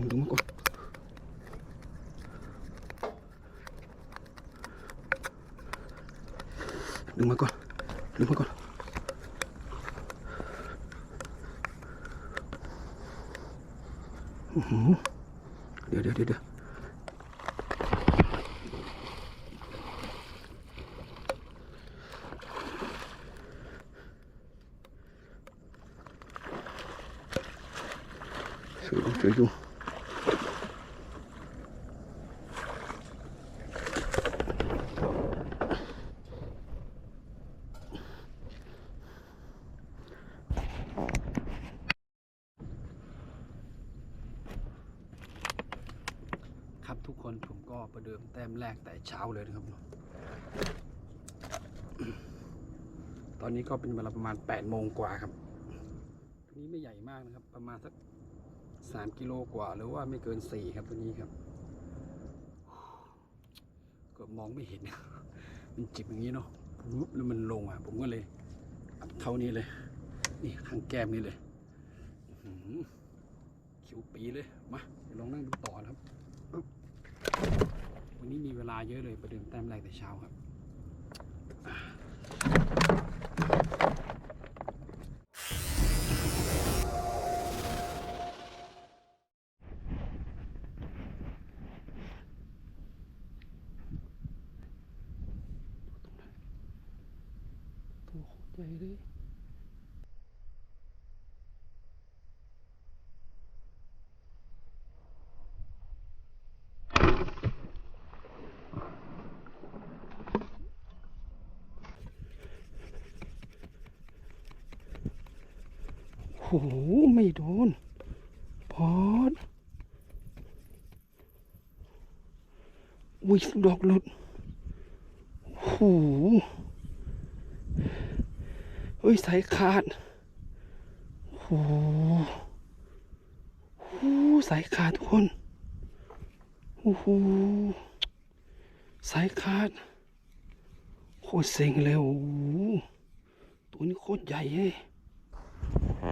อืมดึงมาก่อนดึงมาก่อนดึงมาก่อนอื้อหือเดี๋ยวเดี๋ยวเดี๋ยวเดี๋ยวช่วยดูช่วยดู ครับทุกคนผมก็ ประเดิมแต้มแรกแต่เช้าเลยนะครับ ตอนนี้ก็เป็นเวลาประมาณ8โมงกว่าครับตัวนี้ไม่ใหญ่มากนะครับ ประมาณสัก3กิโลกว่า หรือว่าไม่เกิน4ครับตัวนี้ครับก็มองไม่เห็น มันจิบอย่างนี้เนาะปุ๊บแล้วมันลงอะ ผมก็เลยเท่านี้เลย นี่ข้างแก้มนี่เลยคิวปีเลย มาลองนั่งดูต่อนะครับ วันนี้มีเวลาเยอะเลยประเดิมแต้มแรกแต่เช้าครับ ตัวโคตรใหญ่เลย หไม่โดน พอด อุ้ยดอกหลุดโอ้โหเฮ้ย สายขาดโอ้โหโอ้โหสายขาดทุกคนโอ้โหสายขาด โคตรเซ็งเลยโอ้โหตัวนี้โคตรใหญ่เลย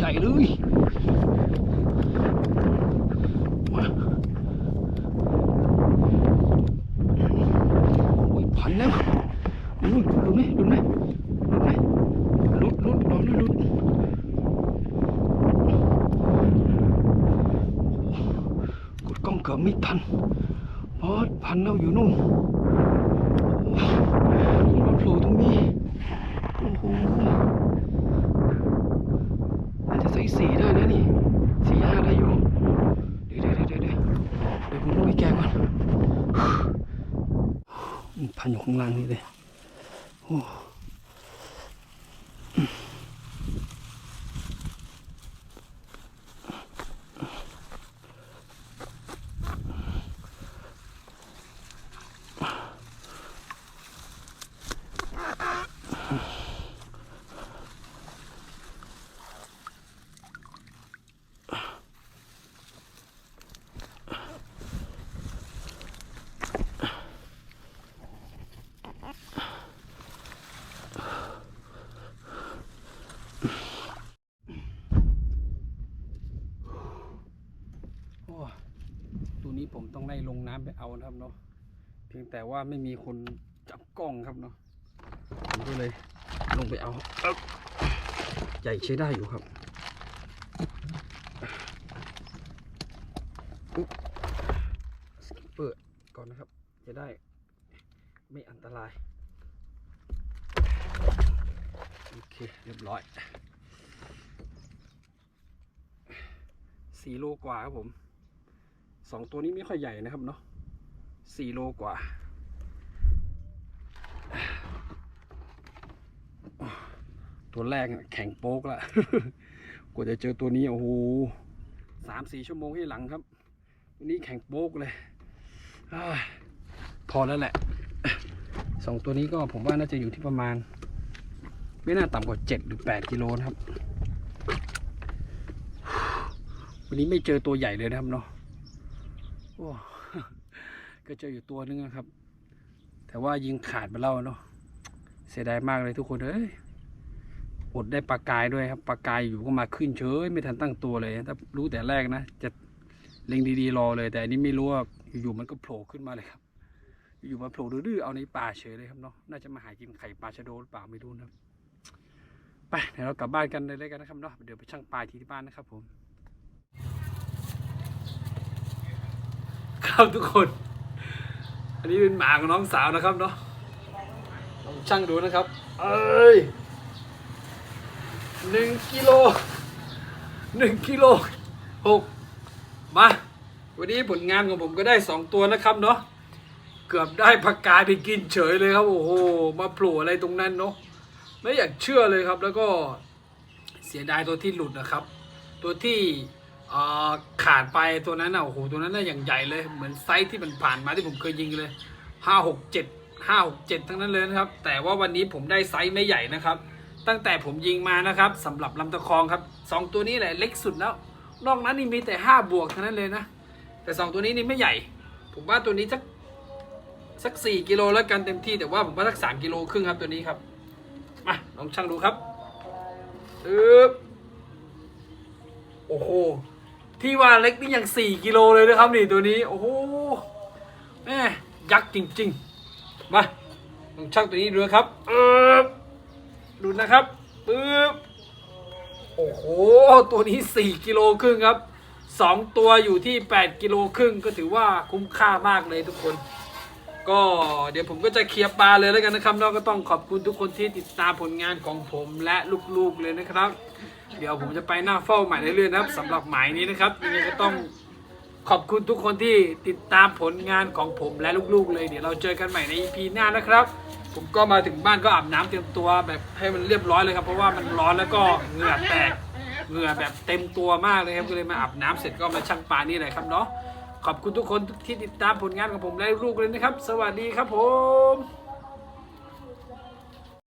ให ญ่เลยมาโอ้ยพันแล้วลุดลุดไหมลุดไหมลุดไหมลุดลุดลองนลุดกดกล้องเกือบไม่ทันพราะพันแล้วอยู่นู่นโอ้มาโผล่ตรงนี้โอ้โห ซื้สี่ได้นะนี่สี่ห้าได้อยู่ เดี๋ยวเดี๋ยวเดี๋ยวเดี๋ยวเดี๋ยวผมลงให้แกก่อนพันอยู่ข้างล่างนี่เลยโอ้อ ผมต้องได้ลงน้ำไปเอานะครับเนาะเพียงแต่ว่าไม่มีคนจับกล้องครับเนาะผมก็เลยลงไปเอาเอใหญ่ใช้ได้อยู่ครับอุ๊บสกิปเปอร์ก่อนนะครับ จะได้ไม่อันตราย โอเค เรียบร้อยสี่โลกว่าครับผม สองตัวนี้ไม่ค่อยใหญ่นะครับเนาะสี่โลกว่า ตัวแรกแข็งโป๊กละกว่าจะเจอตัวนี้ โอ้โหสามสี่ชั่วโมงให้หลังครับ ตัวนี้แข็งโป๊กเลยอพอแล้วแหละสองตัวนี้ก็ผมว่าน่าจะอยู่ที่ประมาณ ไม่น่าต่ำกว่าเจ็ดหรือแปดกิโลนะครับ วันนี้ไม่เจอตัวใหญ่เลยนะครับเนาะ อ้ก็เจออยู่ตัวนึงนะครับ แต่ว่ายิงขาดไปแล้วเนาะเสียดายมากเลยทุกคนเอ้ยอดได้ปลากายด้วยครับปลากายอยู่ก็มาขึ้นเฉยไม่ทันตั้งตัวเลย ถ้ารู้แต่แรกนะ จะเล็งดีๆรอเลย แต่อันนี้ไม่รู้ว่าอยู่ๆมันก็โผล่ขึ้นมาเลยครับ อยู่ๆมาโผล่ดื้อๆเอาในป่าเฉยเลยครับเนาะน่าจะมาหากินไข่ปลาชะโดหรือเปล่าไม่รู้นะครับไปเดี๋ยวเรากลับบ้านกันเลยแล้วกันนะครับเนาะเดี๋ยวไปช่างปลาที่ที่บ้านนะครับผม ครับทุกคน อันนี้เป็นหมาของน้องสาวนะครับเนาะลองช่างดูนะครับ เอ้ยหนึ่งกิโลหนึ่งกิโลหกมา วันนี้ผลงานของผมก็ได้สองตัวนะครับเนาะเกือบได้ผักกายไปกินเฉยเลยครับ โอ้โห มาโผล่อะไรตรงนั้นเนาะไม่อยากเชื่อเลยครับ แล้วก็เสียดายตัวที่หลุดนะครับ ตัวที่ ขาดไปตัวนั้นน่ะโอ้โหตัวนั้นน่ะอย่างใหญ่เลยเหมือนไซส์ที่มันผ่านมาที่ผมเคยยิงเลยห้าหกเจ็ดห้าหกเจ็ดทั้งนั้นเลยนะครับ แต่ว่าวันนี้ผมได้ไซส์ไม่ใหญ่นะครับ ตั้งแต่ผมยิงมานะครับสำหรับลำตะคองครับสองตัวนี้แหละเล็กสุดแล้วนอกนั้นนี่มีแต่ห้าบวกทั้งนั้นเลยนะ แต่สองตัวนี้นี่ไม่ใหญ่ ผมว่าตัวนี้สักสักสี่กิโลแล้วกันเต็มที่แต่ว่าผมว่าสักสามกิโลครึ่งครับตัวนี้ครับมาลองช่างดูครับอึ๊บโอ้โห ที่ว่าเล็กนี่ยังสี่กิโลเลยนะครับนี่ตัวนี้ โอ้โหแม่ยักษ์จริง ๆ มาลองช่างตัวนี้ดูนะครับอึ๊บดูนะครับปึ๊บโอ้โห ตัวนี้สี่กิโลครึ่งครับสองตัวอยู่ที่แปดกิโลครึ่งก็ถือว่าคุ้มค่ามากเลยทุกคน ก็เดี๋ยวผมก็จะเคลียร์ปลาเลยแล้วกันนะครับเนาะก็ต้องขอบคุณทุกคนที่ติดตามผลงานของผมและลูกๆเลยนะครับ เดี๋ยวผมจะไปหน้าเฝ้าใหม่เรื่อยๆนะครับสำหรับหมายนี้นะครับยังไงก็ต้องขอบคุณทุกคนที่ติดตามผลงานของผมและลูกๆ เลยเดี๋ยวเราเจอกันใหม่ใน EP หน้านะครับ ผมก็มาถึงบ้านก็อาบน้ำเตรียมตัวแบบให้มันเรียบร้อยเลยครับ เพราะว่ามันร้อนแล้วก็เหงื่อแตกเหงื่อแบบเต็มตัวมากเลยครับก็เลยมาอาบน้ำเสร็จก็มาชั่งปลานี่เลยครับเนาะขอบคุณทุกคนที่ติดตามผลงานของผมและลูกๆเลยนะครับ สวัสดีครับผม